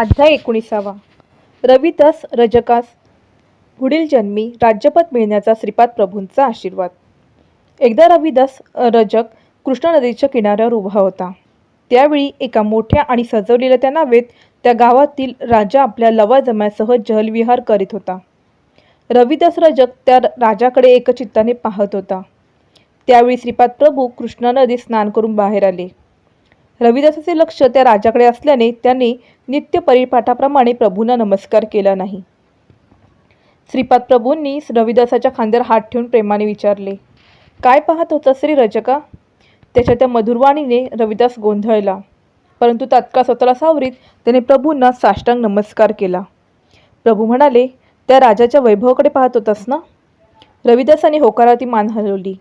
अध्याय एकोणीसावा. रविदास रजकास पुढील जन्मी राज्यपद मिळण्याचा श्रीपाद प्रभूंचा आशीर्वाद. एकदा रविदास रजक कृष्णा नदीच्या किनाऱ्यावर उभा होता. त्यावेळी एका मोठ्या आणि सजवलेल्या त्या नावेत त्या गावातील राजा आपल्या लवाजम्यासह जलविहार करीत होता. रविदास रजक त्या राजाकडे एकचित्ताने पाहत होता. त्यावेळी श्रीपाद प्रभू कृष्णा नदीत स्नान करून बाहेर आले. रविदासाचे लक्ष त्या राजाकडे असल्याने त्याने नित्य परिपाठाप्रमाणे प्रभूंना नमस्कार केला नाही. श्रीपाद प्रभूंनी रविदासाच्या खांद्यावर हात ठेवून प्रेमाने विचारले काय पाहत होता श्री रजका? त्याच्या त्या मधुरवाणीने रविदास गोंधळला परंतु तात्काळ स्वतःला सावरीत त्याने प्रभूंना साष्टांग नमस्कार केला. प्रभू म्हणाले त्या राजाच्या वैभवाकडे पाहत होतास ना? रविदासाने होकाराती मान हलवली.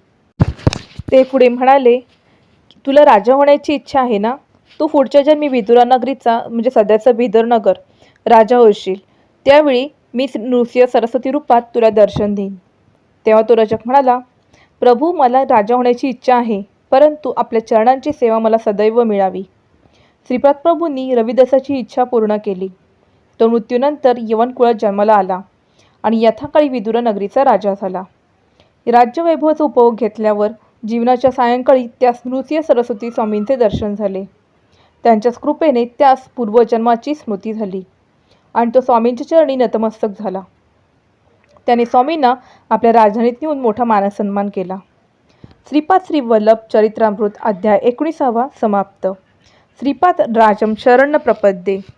ते पुढे म्हणाले तुला राजा होण्याची इच्छा आहे ना? तू पुढच्या जन्मी विदुरा नगरीचा म्हणजे सध्याचं बिदरनगर राजा होशील. त्यावेळी मी नृसिंह सरस्वती रूपात तुला दर्शन देईन. तेव्हा तो रजक म्हणाला प्रभू मला राजा होण्याची इच्छा आहे परंतु आपल्या चरणांची सेवा मला सदैव मिळावी. श्रीपाद प्रभूंनी रविदासाची इच्छा पूर्ण केली. तो मृत्यूनंतर यवनकुळात जन्माला आला आणि यथाकाळी विदुरा नगरीचा राजा झाला. राज्यवैभवाचा उपभोग घेतल्यावर जीवनाच्या सायंकाळी त्यास नृसिंह सरस्वती स्वामींचे दर्शन झाले. त्यांच्याच कृपेने त्यास पूर्वजन्माची स्मृती झाली आणि तो स्वामींच्या चरणी नतमस्तक झाला. त्याने स्वामींना आपल्या राजधानीत नेऊन मोठा मानसन्मान केला. श्रीपाद श्री वल्लभ चरित्रामृत अध्याय एकोणीसावा समाप्त. श्रीपाद राजम शरण प्रपद्ये